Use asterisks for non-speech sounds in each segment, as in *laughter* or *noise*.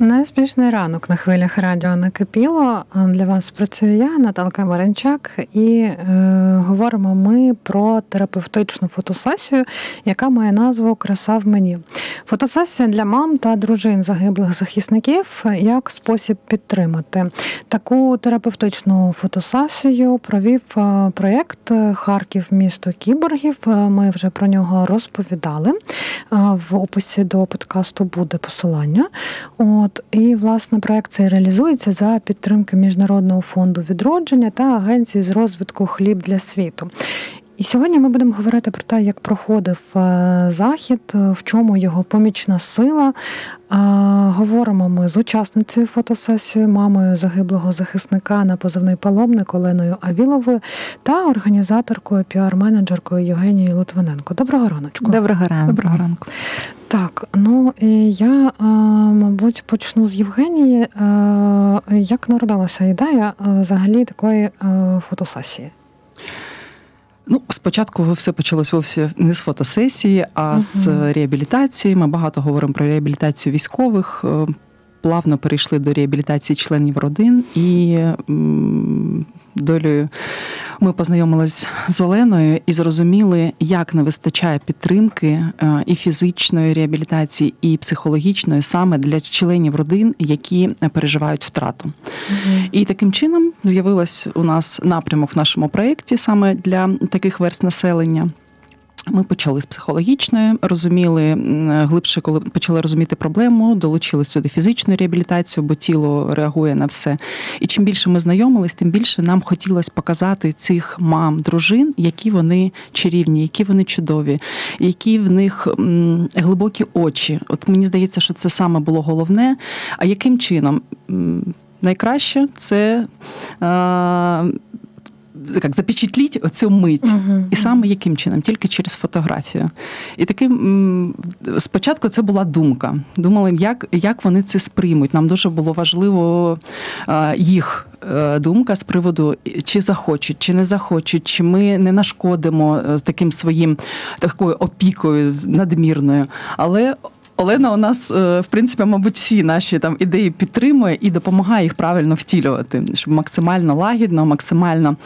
Неспішний ранок на хвилях радіо накипіло. Для вас працюю я, Наталка Маринчак, і е, говоримо ми про терапевтичну фотосесію, яка має назву Краса в мені. Фотосесія для мам та дружин загиблих захисників як спосіб підтримати. Таку терапевтичну фотосесію провів е, проєкт Харків місто кіборгів. Е, Ми вже про нього розповідали. Е, В описі до подкасту буде посилання. І власне проект цей реалізується за підтримки Міжнародного фонду відродження та агенції з розвитку хліб для світу. І сьогодні ми будемо говорити про те, як проходив е, захід, е, в чому його помічна сила. Е, Говоримо ми з учасницею фотосесії, мамою загиблого захисника на позивний паломник Оленою Авіловою та організаторкою, піар-менеджеркою Євгенією Литвиненко. Доброго раночку. Доброго ранку. Доброго ранку. Так, ну я, мабуть, почну з Євгенії. Як народилася ідея взагалі такої фотосесії? Ну, спочатку все почалось вовсе не з фотосесії, а угу. з реабілітації. Ми багато говоримо про реабілітацію військових. е, Плавно перейшли до реабілітації членів родин і долею ми познайомились з Оленою і зрозуміли, як не вистачає підтримки е, і фізичної реабілітації, і психологічної саме для членів родин, які переживають втрату. І таким чином з'явилось у нас напрямок в нашому проєкті саме для таких верст населення. Ми почали з психологічної, розуміли глибше, коли почали розуміти проблему, долучились сюди фізичну реабілітацію, бо тіло реагує на все. І чим більше ми знайомились, тим більше нам хотілося показати цих мам, дружин, які вони чарівні, які вони чудові, які в них глибокі очі. От мені здається, що це саме було головне. А яким чином? Найкраще це як запечатліть оцю мить. Мгм. І саме яким чином? Тільки через фотографію. І таким спочатку це була думка. Думали, як, як вони це сприймуть. Нам дуже було важливо їх е, думка з приводу, чи захочуть, чи не захочуть, чи ми не нашкодимо е, таким своїм такою опікою надмірною. Але Олена у нас, е, в принципі, мабуть, всі наші там ідеї підтримує і допомагає їх правильно втілювати, щоб максимально лагідно, максимально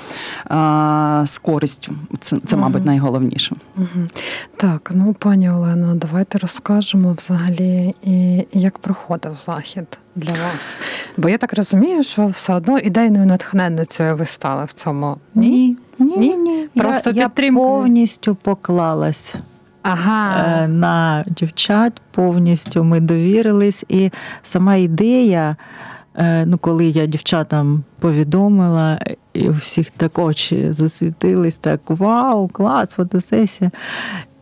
а, з користю. Це, це мабуть, Мгм. найголовніше. Мгм. Так, ну пані Олено, давайте розкажемо взагалі, і як проходив захід для вас. Бо я так розумію, що все одно ідейною натхненницею ви стали в цьому. Ні, Ні? ні, ні. Просто я, я повністю поклалась Ага. е, на дівчат, повністю ми довірились. І сама ідея, е, ну коли я дівчатам повідомила, і у всіх так очі засвітились, так вау, клас, фотосесія.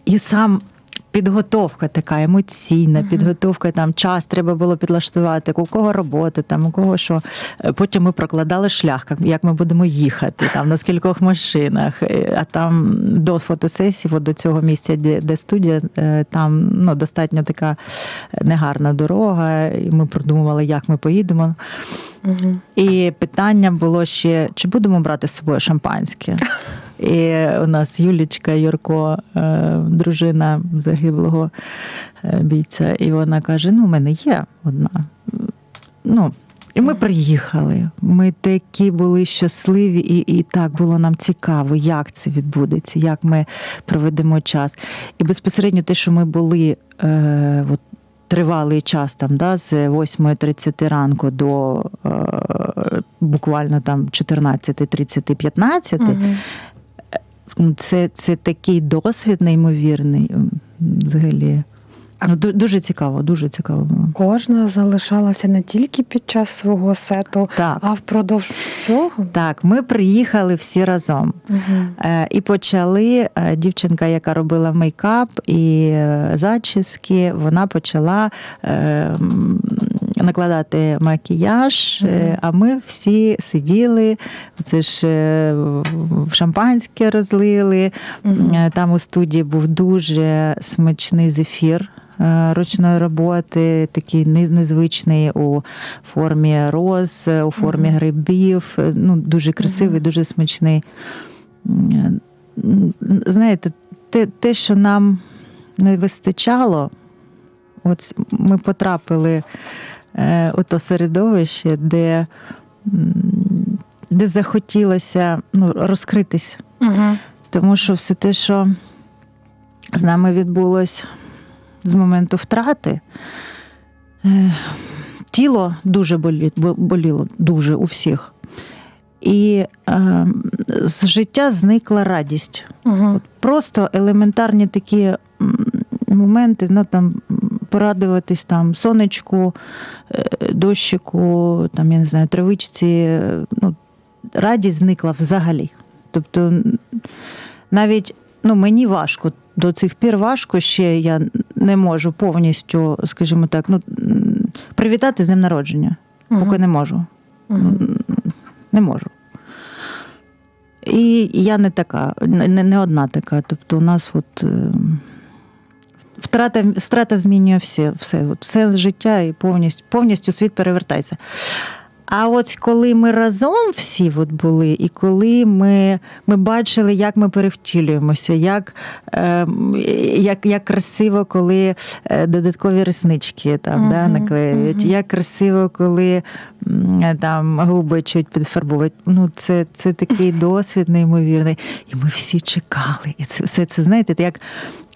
І сам. Підготовка така емоційна, підготовка там час треба було підлаштувати, у кого робота, там у кого що. Е, Потім ми прокладали шлях, як- ми будемо їхати, там на скількох машинах. Е, А там до фотосесії, от до цього місця, де, де студія, е, там ну, достатньо така негарна дорога. І ми продумували, як ми поїдемо. Мгм. І питання було ще: чи будемо брати з собою шампанське? *laughs* І у нас Юлічка Юрко, е, дружина загиблого е, бійця, і вона каже: Ну, у мене є одна. Ну, і ми приїхали. Ми такі були щасливі, і, і так було нам цікаво, як це відбудеться, як ми проведемо час. І безпосередньо те, що ми були е, от, тривалий час, там, да, з 8.30 ранку до е, буквально там 14.30, 15, Мгм. Ну, це, це такий досвід неймовірний. Взагалі. Ну, дуже цікаво, дуже цікаво було. Кожна залишалася не тільки під час свого сету, Так, а впродовж всього. так, ми приїхали всі разом. Е, І почали е, дівчинка, яка робила мейкап і е, зачіски, вона почала накладати макіяж, е, а ми всі сиділи, це ж е, в шампанське розлили. Е, Там у студії був дуже смачний зефір. Ручної роботи, такий незвичний у формі роз, у формі грибів. Ну, дуже красивий, дуже смачний. Знаєте, те, те, що нам не вистачало. От ми потрапили е, у то середовище, де, де захотілося ну, розкритись. Угу. Тому що все те, що з нами відбулось з моменту втрати, е, тіло дуже болі- боліло, дуже у всіх. І е, з життя зникла радість. Угу. Просто елементарні такі моменти, ну там порадуватись там сонечку, е, дощику, там, я не знаю, травичці. е, Ну, радість зникла взагалі. Тобто навіть ну, мені важко, до цих пір важко ще я не можу повністю, скажімо так, ну, привітати з днем народження, поки не можу. М, Не можу. І я не така, не, не одна така. Тобто, у нас от. Е, Втрата, втрата змінює все, все, все життя і повністю, повністю світ перевертається. А от коли ми разом всі от були, і коли ми, ми бачили, як ми перевтілюємося, як, е, як, як красиво, коли е, додаткові реснички там, да, Мгм, наклеюють, мгм. як красиво, коли там губи чуть підфарбовують. Ну, це, це такий досвід неймовірний. І ми всі чекали. І це все це, знаєте, як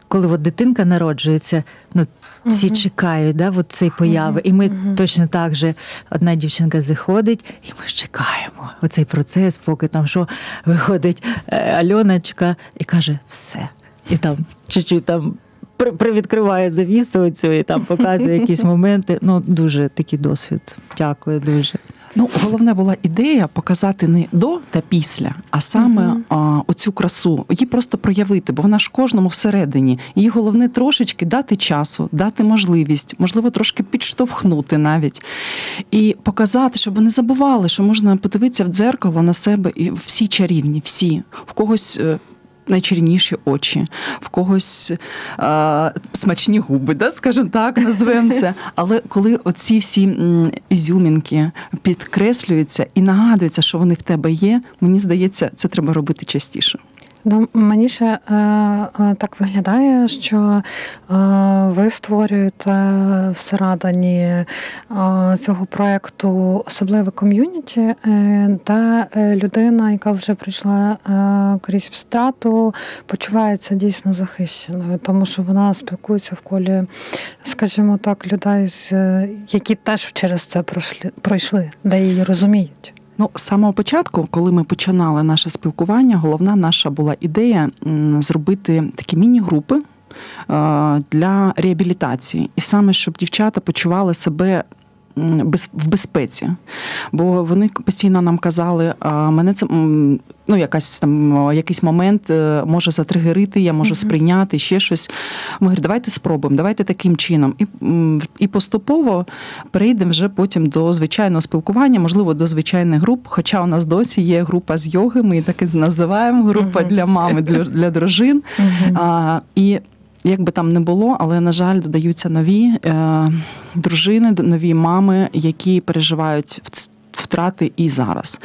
коли от дитинка народжується, ну, всі Мгм. чекають, да, от цієї появи. І ми Мгм. точно так же одна дівчинка заходить, і ми ж чекаємо. Оцей процес, поки там що виходить е, Альоночка і каже, все. І там чуть-чуть там. при- Привідкриває завісу оцю і там показує якісь *laughs* моменти. Ну, дуже такий досвід. Дякую дуже. Ну, головне була ідея показати не до та після, а саме Мгм. а, оцю красу, її просто проявити, бо вона ж кожному всередині. Їй головне трошечки дати часу, дати можливість, можливо, трошки підштовхнути навіть. І показати, щоб вони забували, що можна подивитися в дзеркало на себе і всі чарівні, всі в когось. Найчарівніші очі, в когось е, смачні губи, да, скажімо так, назвемо це. Але коли оці всі ізюмінки підкреслюються і нагадуються, що вони в тебе є, мені здається, це треба робити частіше. Ну, мені ще е, е, так виглядає, що е, ви створюєте всередині е, цього проєкту особливе ком'юніті, е, де е, людина, яка вже прийшла е, крізь втрату, почувається дійсно захищеною, тому що вона спілкується в колі, скажімо так, людей, з, е, які теж через це пройшли, пройшли, де її розуміють. Ну, з самого початку, коли ми починали наше спілкування, головна наша була ідея зробити такі міні-групи е, для реабілітації, і саме щоб дівчата почували себе. В безпеці, бо вони постійно нам казали, а мене це ну, якась там якийсь момент е, може затригерити, я можу сприйняти ще щось. Ми говоримо, давайте спробуємо, давайте таким чином. І, і поступово перейдемо вже потім до звичайного спілкування, можливо, до звичайних груп. Хоча у нас досі є група з йоги, ми її так і називаємо група для мами, для, для дружин. А, і як би там не було, але на жаль, додаються нові е, дружини, нові мами, які переживають в- втрати і зараз.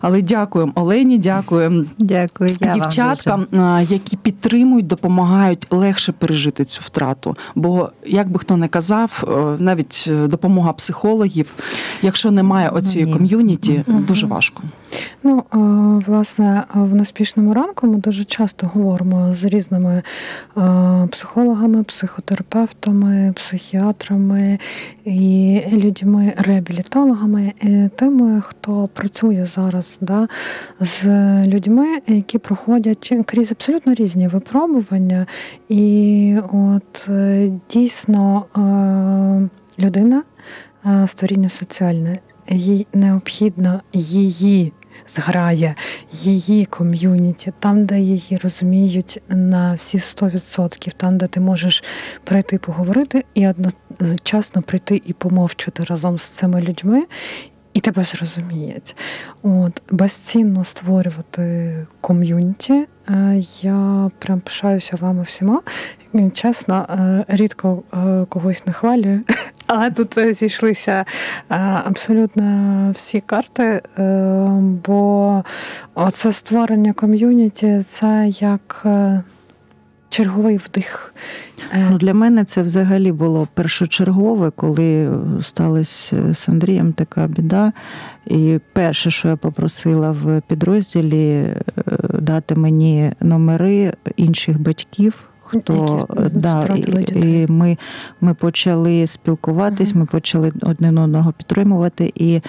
Але дякуємо Олені, дякуємо Дякую. Я дівчаткам, а, які підтримують, допомагають легше пережити цю втрату. Бо, як би хто не казав, е, навіть е, допомога психологів, якщо немає оцієї Ні. ком'юніті, дуже важко. Ну, е, власне, в неспішному ранку ми дуже часто говоримо з різними е, психологами, психотерапевтами, психіатрами і людьми-реабілітологами, тими, хто працює зараз да, з людьми, які проходять крізь абсолютно різні випробування. І от е, дійсно е, людина е, створіння соціальне, їй необхідно її зграє, її ком'юніті, там, де її розуміють на всі 100%, там, де ти можеш прийти поговорити і одночасно прийти і помовчати разом з цими людьми. І тебе зрозуміють. От безцінно створювати ком'юніті. Е, Я прям пишаюся вами всіма. Чесно, е, рідко е, когось не хвалюю, *laughs* але тут е, зійшлися е, абсолютно всі карти. е, Бо оце створення ком'юніті це як. Е, черговий вдих. Е, Ну, для мене це взагалі було першочергове, коли сталася з Андрієм така біда. І перше, що я попросила в підрозділі, е, дати мені номери інших батьків. Хто да, і, і ми, ми почали спілкуватись, Мгм. ми почали один одного підтримувати. І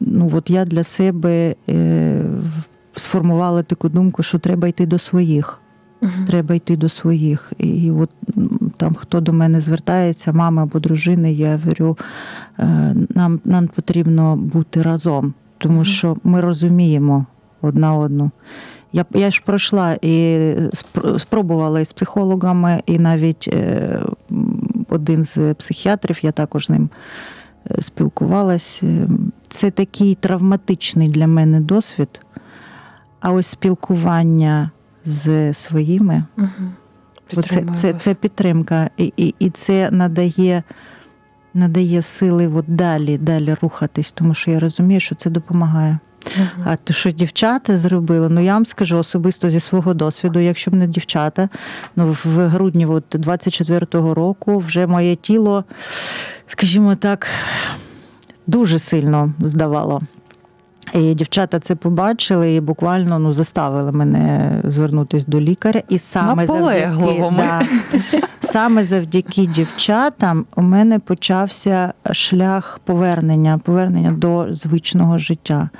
ну, от я для себе е, сформувала таку думку, що треба йти до своїх мгм. треба йти до своїх. І от там хто до мене звертається, мама або дружини, я говорю, е, нам, нам потрібно бути разом, тому що ми розуміємо одна одну. Я, я ж пройшла і спр- спробувала із психологами, і навіть е, один з психіатрів, я також з ним е, спілкувалась. Це такий травматичний для мене досвід. А ось спілкування з своїми. Оце, Підтримую це, це підтримка, і, і, і це надає, надає сили от далі, далі рухатись, тому що я розумію, що це допомагає. Мгм. А то, що дівчата зробили, ну я вам скажу особисто зі свого досвіду, якщо б не дівчата, ну в грудні от 24-го року вже моє тіло, скажімо так, дуже сильно здавало. І дівчата це побачили і буквально ну, заставили мене звернутися до лікаря. І саме завдяки, да, саме завдяки дівчатам у мене почався шлях повернення, повернення до звичного життя.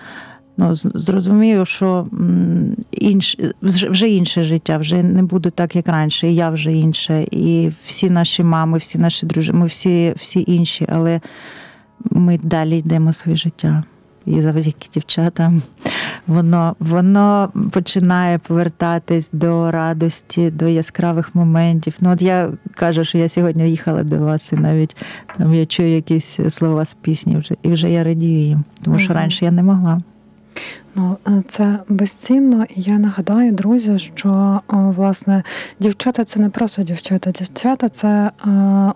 Ну, зрозумію, що інш, вже вже інше життя, вже не буде так, як раніше, і я вже інша, і всі наші мами, всі наші дружини, ми всі, всі інші, але ми далі йдемо своє життя. І завдяки дівчатам воно, воно починає повертатись до радості, до яскравих моментів. Ну, от я кажу, що я сьогодні їхала до вас, і навіть там я чую якісь слова з пісні вже, і вже я радію їм, тому що раніше я не могла. Ну, е, це безцінно. І я нагадаю, друзі, що власне дівчата це не просто дівчата. Дівчата це е,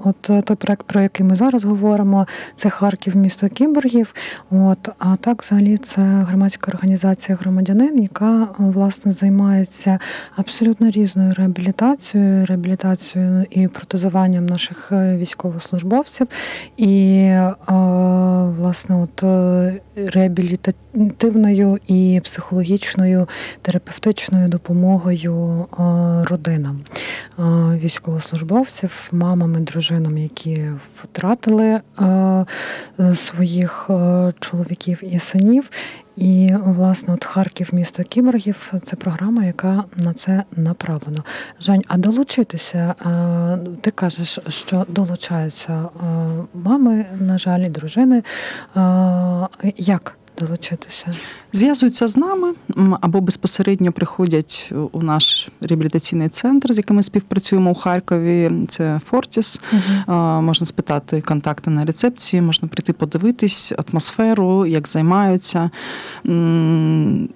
от той проект, про який ми зараз говоримо. Це Харків, місто Кіборгів. От а так, взагалі, це громадська організація громадянин, яка власне займається абсолютно різною реабілітацією, реабілітацією і протезуванням наших е, військовослужбовців. І власне, от реабілітативною і психологічною терапевтичною допомогою е, родинам е, військовослужбовців, мамам і дружинам, які втратили е, своїх чоловіків і синів. І власне, от Харків, місто Кіборгів, це програма, яка на це направлена. Жень, а долучитися? Ти кажеш, що долучаються мами, на жаль, і дружини. Як долучитися? Зв'язуються з нами або безпосередньо приходять у наш реабілітаційний центр, з яким ми співпрацюємо у Харкові. Це Фортіс. А, Можна спитати контакти на рецепції, можна прийти подивитись атмосферу, як займаються.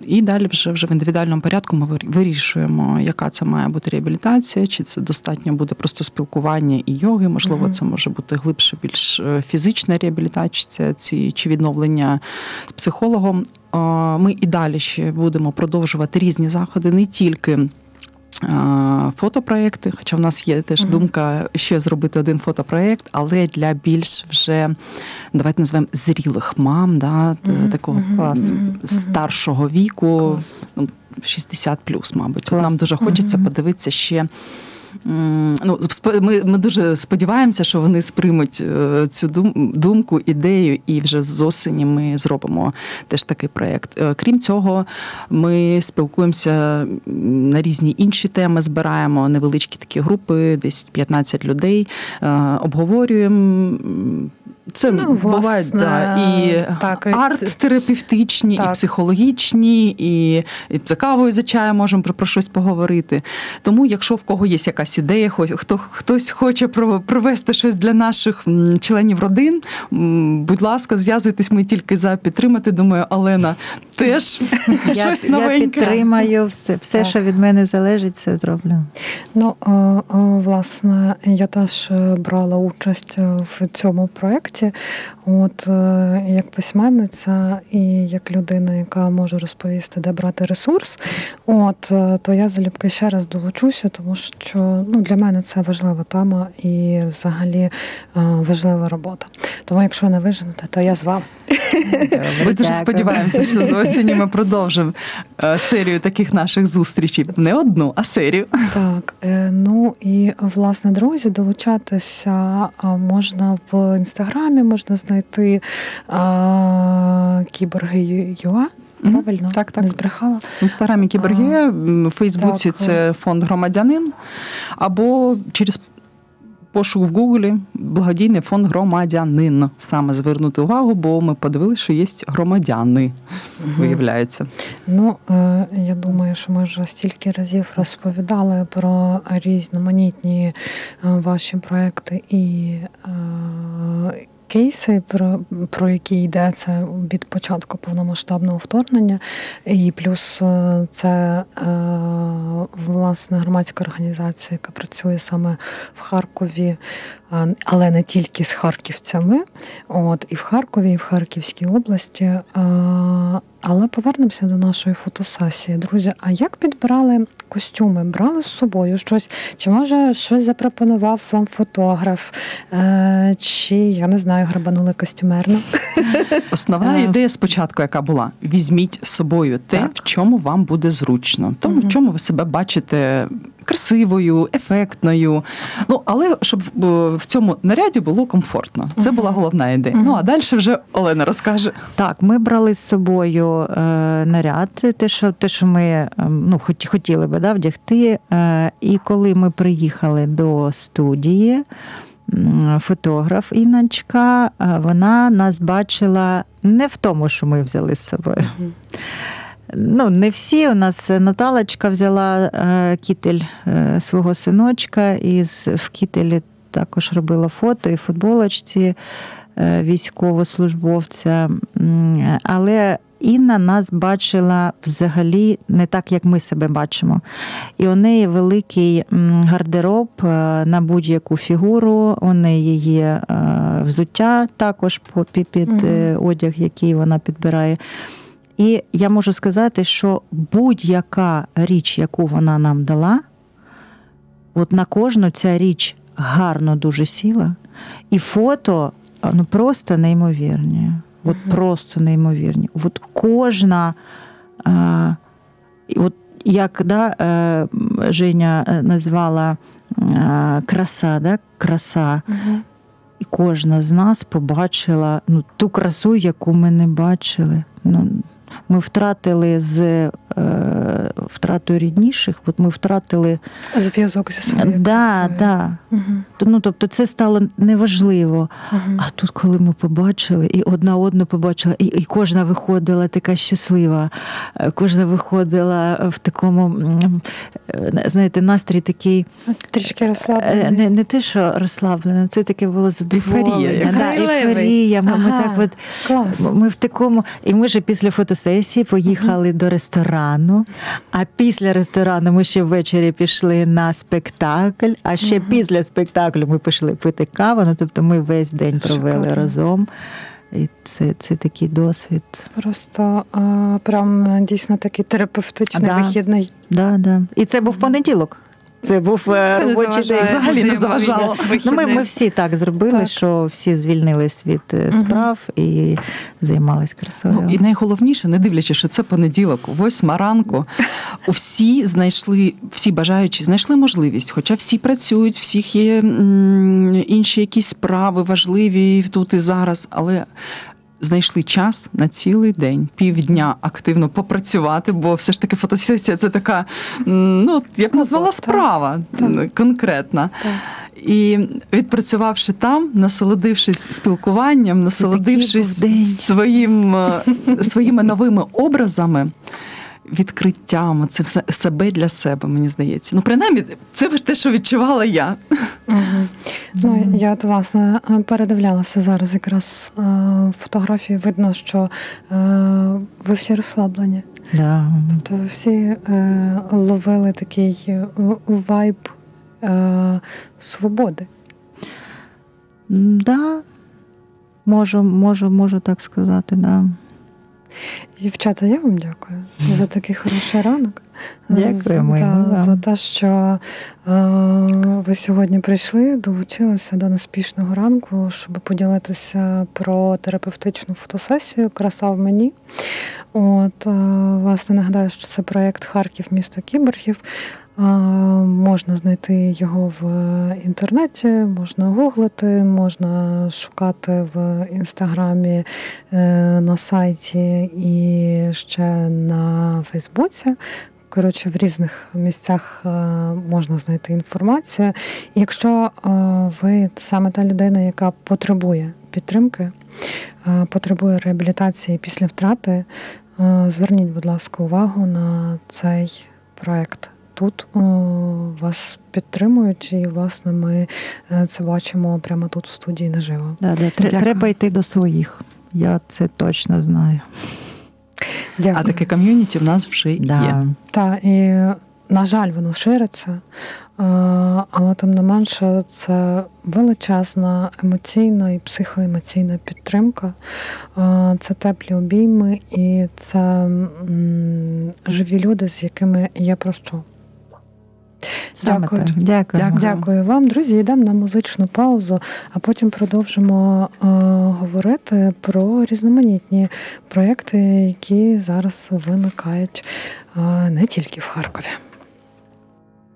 І далі вже, вже в індивідуальному порядку ми вирішуємо, яка це має бути реабілітація, чи це достатньо буде просто спілкування і йоги. Можливо, Мгм. це може бути глибше, більш е, фізична реабілітація, ці- чи відновлення з психологом. Ми і далі ще будемо продовжувати різні заходи, не тільки. Фотопроекти, хоча в нас є теж Мгм. думка ще зробити один фотопроект, але для більш вже давайте назвемо зрілих мам, да, Мгм, такого мгм, клас. мгм, мгм. старшого віку, Клас. 60 плюс, мабуть. Клас. Нам дуже хочеться Мгм. подивитися ще. Ну, ми, ми дуже сподіваємося, що вони сприймуть е, цю думку, ідею, і вже з осені ми зробимо теж такий проєкт. Е, Крім цього, ми спілкуємося на різні інші теми, збираємо невеличкі такі групи, десь 15 людей, е, обговорюємо. Це Ну, бувають да, і так, і- арт-терапевтичні, і психологічні, і, і за кавою за чаєм можемо про, про щось поговорити. Тому, якщо в кого є якась ідея, хто хтось хоче про- провести щось для наших членів родин, будь ласка, зв'язуйтесь, ми тільки за підтримати. Думаю, Олена теж *laughs* Я, щось я новеньке. підтримаю все, все Так. що від мене залежить, все зроблю. Ну, е, е, власне, я теж е, брала участь в цьому проєкті. Світі. От е, як письменниця і як людина, яка може розповісти, де брати ресурс, от е, то я залюбки ще раз долучуся, тому що ну для мене це важлива тема і взагалі е, важлива робота. Тому, якщо не виженете, то я з вами. Ми дуже сподіваємося, що з осені ми продовжимо серію таких наших зустрічей. Не одну, а серію. Так, ну і власне, друзі, долучатися можна в інстаграмі, можна знайти а, кіборги ЮА. mm -hmm. Так, так. Не збрехала. В інстаграмі Кіберге, в Фейсбуці так. це фонд громадянин, або через пошук в Гуглі благодійний фонд громадянин. Саме звернути увагу, бо ми подивилися, що є громадяни, виявляється. Ну, е, я думаю, що ми вже стільки разів розповідали про різноманітні е, ваші проекти і е, кейси, про, про які йдеться від початку повномасштабного вторгнення. І плюс е, це е, власне громадська організація, яка працює саме в Харкові, е, але не тільки з харківцями. От і в Харкові, і в Харківській області. Але повернемося до нашої фотосесії. Друзі, а як підбирали костюми? Брали з собою щось? Чи може щось запропонував вам фотограф? Е, Чи я не знаю, грабанули костюмерно? *laughs* Основна Е. ідея спочатку, яка була: візьміть з собою те, Так. в чому вам буде зручно, тому в чому ви себе бачите красивою, ефектною. Ну але щоб е, в цьому наряді було комфортно. Це була головна ідея. Ну а далі вже Олена розкаже. Так, ми брали з собою е, наряд, те, що, те, що ми е, ну, хот- хотіли би да, вдягти. Е, і коли ми приїхали до студії, фотограф Іночка, е, вона нас бачила не в тому, що ми взяли з собою. Ну, не всі. У нас Наталочка взяла е, кітель е, свого синочка, і в кітелі також робила фото і футболочці е, військовослужбовця. Але Інна нас бачила взагалі не так, як ми себе бачимо. І у неї великий гардероб е, на будь-яку фігуру. У неї є е, взуття також під, е, одяг, який вона підбирає. І я можу сказати, що будь-яка річ, яку вона нам дала, от на кожну ця річ гарно дуже сіла. І фото ну, просто неймовірні. От Мгм. просто неймовірні. От кожна, а, от як да, е, Женя е, назвала е, краса, да, краса. Мгм. І кожна з нас побачила ну, ту красу, яку ми не бачили. Ну, ми втратили з втратою рідніших, от ми втратили. Зв'язок зі своєю Да, да. Мгм. Ну, тобто це стало неважливо. Мгм. А тут, коли ми побачили, і одна одну побачила, і, і кожна виходила така щаслива, е, кожна виходила в такому, е, знаєте, настрій такий. Трішки Е, розслаблений. Не, не те, що розслаблено, це таке було задоволення. Ейфорія да, якась. ейфорія. Ми, ми так от, Клас. ми в такому. І ми ж після фотосесії поїхали до ресторану. А після ресторану ми ще ввечері пішли на спектакль. А ще Мгм. після спектаклю ми пішли пити каву. Ну, тобто ми весь день провели Шикарно. разом. І це, це такий досвід. Просто а, прям дійсно такий терапевтичний Да. вихідний. Да, да. І це був понеділок. Це був Це не робочий день. Взагалі не заважало. Ну, ми, ми всі так зробили, Так. що всі звільнились від е, Мгм. справ і займались красою. Ну і найголовніше, не дивлячись, що це понеділок, восьма ранку. Всі знайшли, всі бажаючі знайшли можливість, хоча всі працюють, всіх є м, інші якісь справи важливі тут і зараз, але. Знайшли час на цілий день, півдня активно попрацювати, бо все ж таки фотосесія це така, ну я б назвала справа Так. конкретна. Так. І відпрацювавши там, насолодившись спілкуванням, насолодившись своїм, е, своїми новими образами, відкриттям, це все себе для себе, мені здається. Ну, принаймні, це ж те, що відчувала я. Мгм. Ну, я от, власне передивлялася зараз якраз е, фотографії. Видно, що е, ви всі розслаблені. Да. Тобто ви всі е, ловили такий е, вайб е, свободи. Да. Можу, можу, можу так сказати, да. Дівчата, я вам дякую за *laughs* такий хороший ранок. Дякуємо За, за те, що е, ви сьогодні прийшли, долучилися до неспішного ранку, щоб поділитися про терапевтичну фотосесію Краса в мені. От, е, власне, нагадаю, що це проєкт Харків, місто кіборгів. Е, Можна знайти його в інтернеті, можна гуглити, можна шукати в інстаграмі е, на сайті і ще на Фейсбуці. Коротше, в різних місцях можна знайти інформацію. Якщо ви саме та людина, яка потребує підтримки, потребує реабілітації після втрати, зверніть, будь ласка, увагу на цей проект. Тут о, вас підтримують, і власне ми е, це бачимо прямо тут в студії наживо. Да, да. Тре- Треба йти до своїх. Я це точно знаю. Дякую. А таке ком'юніті в нас вже є. Так, і на жаль, воно шириться, е, але тим не менше, це величезна емоційна і психоемоційна підтримка. Е, Це теплі обійми і це живі люди, з якими є про що. Дякую. Дякую. Дякую. Дякую вам, друзі. Йдемо на музичну паузу, а потім продовжимо е, говорити про різноманітні проекти, які зараз виникають е, не тільки в Харкові.